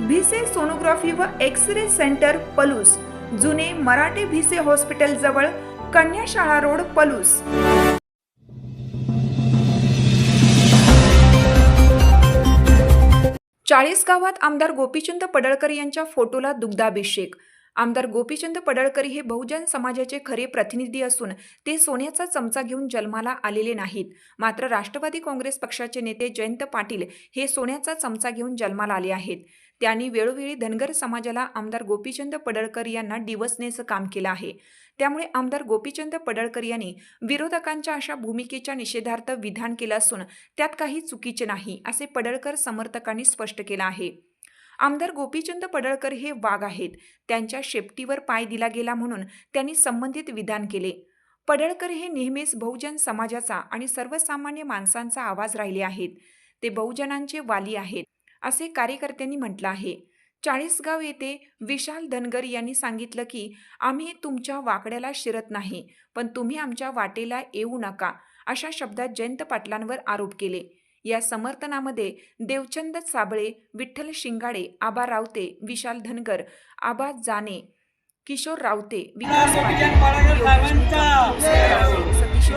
Bhise sonography व X ray centre Palus. जुने मराठे Bhise hospital जवळ कन्याशाळा रोड पलूस. चाळीस गावात आमदार गोपीचंद पडळकर यांच्या फोटोला दुग्धाभिषेक. आमदार गोपीचंद पडळकरी हे बहुजन समाजाचे खरे प्रतिनिधी असून ते सोन्याचा चमचा घेऊन जन्माला आलेले नाहीत. मात्र राष्ट्रवादी काँग्रेस पक्षाचे नेते जयंत पाटील हे सोन्याचा चमचा घेऊन जन्माला आले आहेत. त्यांनी वेळोवेळी धनगर समाजाला आमदार गोपीचंद पडळकर यांना डिवसण्याचं काम केलं आहे. त्यामुळे आमदार गोपीचंद पडळकर यांनी विरोधकांच्या अशा भूमिकेच्या निषेधार्थ विधान केलं असून त्यात काही चुकीचे नाही असे पडळकर समर्थकांनी स्पष्ट केलं आहे. आमदार गोपीचंद पडळकर हे वाघ आहेत. त्यांच्या शेपटीवर पाय दिला गेला म्हणून त्यांनी संबंधित विधान केले. पडळकर हे नेहमीच बहुजन समाजाचा आणि सर्वसामान्य माणसांचा आवाज राहिले आहेत. ते बहुजनांचे वाली आहेत असे कार्यकर्त्यांनी म्हटलं आहे. चाळीसगाव येथे विशाल धनगर यांनी सांगितलं की आम्ही तुमच्या वाकड्याला शिरत नाही पण तुम्ही आमच्या वाटेला येऊ नका अशा शब्दात जयंत पाटलांवर आरोप केले. या समर्थनामध्ये देवचंद साबळे विठ्ठल शिंगाडे आबा रावते विशाल धनगर आबा जाने किशोर रावते विकास सतीश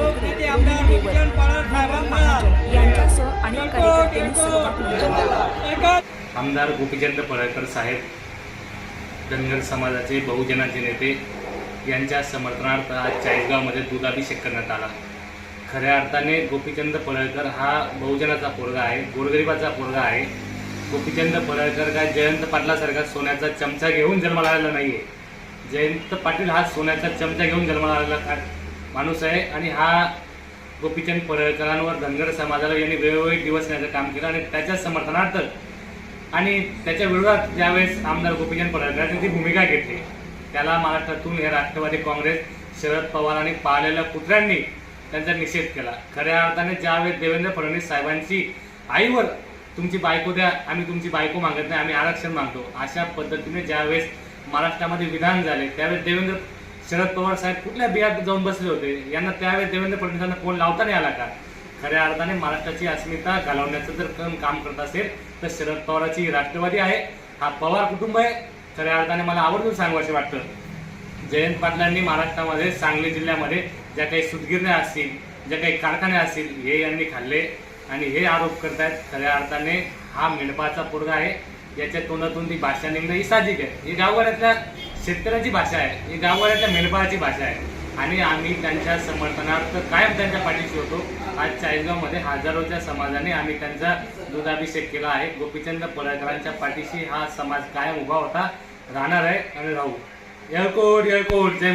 यांच्यासह अनेक कार्यकर्त्यांनी आमदार गोपीचंद पडळकर साहेब धनगर समाजाचे बहुजनाचे नेते यांच्या समर्थनार्थ आज चाळीसगावमध्ये दुधाभिषेक करण्यात आला. खऱ्या अर्थाने गोपीचंद पडळकर हा बहुजनाचा पोरगा आहे गोरगरिबाचा पोरगा आहे. गोपीचंद पडळकर काय जयंत पाटलासारखा सोन्याचा चमचा घेऊन जन्माला आलेला नाही आहे जयंत पाटील हा सोन्याचा चमचा घेऊन जन्माला आलेला माणूस आहे आणि हा गोपीचंद पडळकरांवर धनगर समाजाला यांनी वेळोवेळी दिवस नेण्याचं काम केलं आणि त्याच्या समर्थनार्थ आणि त्याच्या विरोधात ज्यावेळेस आमदार गोपीचंद पडळकरांनी ती भूमिका घेतली त्याला महाराष्ट्रातून हे राष्ट्रवादी काँग्रेस शरद पवार आणि पाळलेल्या पुत्र्यांनी त्यांचा निषेध केला. खऱ्या अर्थाने ज्यावेळेस देवेंद्र फडणवीस साहेबांची आईवर तुमची बायको द्या आम्ही तुमची बायको मागत नाही आम्ही आरक्षण मागतो अशा पद्धतीने ज्यावेळेस महाराष्ट्रामध्ये विधान झाले त्यावेळेस देवेंद्र शरद पवार साहेब कुठल्या बियात जाऊन बसले होते? यांना त्यावेळेस देवेंद्र फडणवीसांना फोन लावता नाही आला का? खऱ्या अर्थाने महाराष्ट्राची अस्मिता घालवण्याचं जर कम काम करत असेल तर शरद पवाराची राष्ट्रवादी आहे हा पवार कुटुंब आहे. खऱ्या अर्थाने मला आवर्जून सांगावं वाटतं. जयंत पाटलांनी महाराष्ट्रामध्ये सांगली जिल्ह्यामध्ये ज्या काही सुतगिरण्या असतील ज्या काही कारखाने असतील हे यांनी खाल्ले आणि हे आरोप करतायत. खऱ्या अर्थाने हा मेंढपाचा पोरगा आहे. याच्या तोंडातून ती भाषा निघणं ही साहजिक आहे. ही गावगाड्यातल्या शेतकऱ्याची भाषा आहे. ही गावगाड्यातल्या मेंढपाळाची भाषा आहे. आणि आम्ही त्यांच्या समर्थनार्थ कायम त्यांच्या पाठीशी होतो. आज चाळीसगावमध्ये हजारोच्या समाजाने आम्ही त्यांचा दुधाभिषेक केला आहे. गोपीचंद पडळकरांच्या पाठीशी हा समाज कायम उभा होता. राहणार आहे आणि राहू. येळकोट येळकोट. जय